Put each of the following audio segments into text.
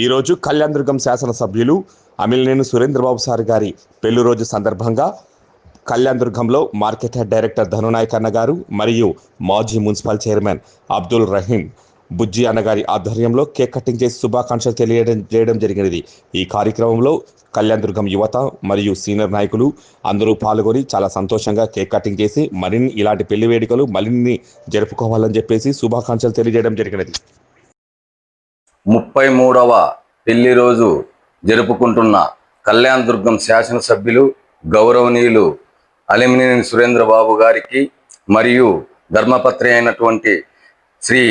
ఈరోజు కళ్యాణదుర్గం శాసనసభ్యులు అమిలినేని సురేంద్రబాబు సార్ గారి పెళ్ళి రోజు సందర్భంగా కళ్యాణదుర్గంలో మార్కెట్ హెడ్ డైరెక్టర్ ధనునాయక్ అన్న గారు మరియు మాజీ మున్సిపల్ చైర్మన్ అబ్దుల్ రహీం బుజ్జి అన్నగారి ఆధ్వర్యంలో కేక్ కటింగ్ చేసి శుభాకాంక్షలు తెలియడం చేయడం జరిగినది. ఈ కార్యక్రమంలో కళ్యాణదుర్గం యువత మరియు సీనియర్ నాయకులు అందరూ పాల్గొని చాలా సంతోషంగా కేక్ కటింగ్ చేసి మరిన్ని ఇలాంటి పెళ్ళి వేడుకలు మరిన్ని జరుపుకోవాలని చెప్పేసి శుభాకాంక్షలు తెలియజేయడం జరిగినది. ముప్పై మూడవ పెళ్ళి రోజు జరుపుకుంటున్న కళ్యాణ్ దుర్గం శాసనసభ్యులు గౌరవనీయులు అలిమినేని సురేంద్రబాబు గారికి మరియు ధర్మపత్రి అయినటువంటి శ్రీ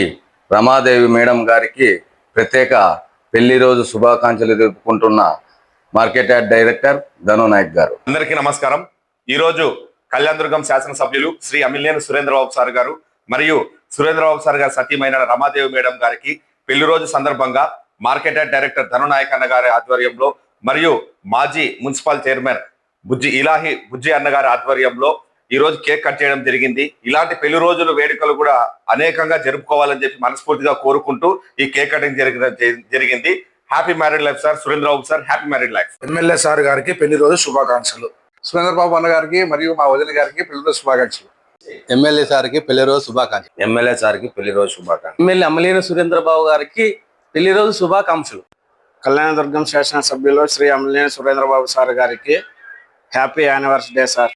రమాదేవి మేడం గారికి ప్రత్యేక పెళ్ళి రోజు శుభాకాంక్షలు జరుపుకుంటున్న market ad director Dhanu Nayak గారు. అందరికీ నమస్కారం. ఈరోజు కళ్యాణదుర్గం శాసనసభ్యులు శ్రీ అమిలేని సురేంద్రబాబు సార్ గారు మరియు సురేంద్రబాబు సార్ గారు సతీమైన రమాదేవి మేడం గారికి పెళ్ళి రోజు సందర్భంగా మార్కెట్ డైరెక్టర్ ధనునాయక్ అన్న గారి ఆధ్వర్యంలో మరియు మాజీ మున్సిపల్ చైర్మన్ బుజ్జి ఇలాహి బుజ్జి అన్నగారి ఆధ్వర్యంలో ఈ రోజు కేక్ కట్ చేయడం జరిగింది. ఇలాంటి పెళ్ళి రోజుల వేడుకలు కూడా అనేకంగా జరుపుకోవాలని చెప్పి మనస్ఫూర్తిగా కోరుకుంటూ ఈ కేక్ కటింగ్ జరిగిన జరిగింది. Happy married life sir Surendrababu sir happy married life MLA sir గారికి పెళ్ళి రోజు శుభాకాంక్షలు. సురేంద్ర బాబు అన్న గారికి మరియు మా వదిన గారికి పెళ్ళి రోజు శుభాకాంక్షలు. ఎమ్మెల్యే సార్కి పెళ్ళి రోజు శుభాకాంక్షలు. ఎమ్మెల్యే సార్కి పెళ్ళి రోజు శుభాకాంక్షలు. ఎమ్మెల్యే అమలేని సురేంద్రబాబు గారికి పెళ్ళి రోజు శుభాకాంక్షలు. కళ్యాణదుర్గం శాసనసభ్యులు శ్రీ అమలేని సురేంద్రబాబు సార్ గారికి హ్యాపీ యానివర్సరీ డే సార్.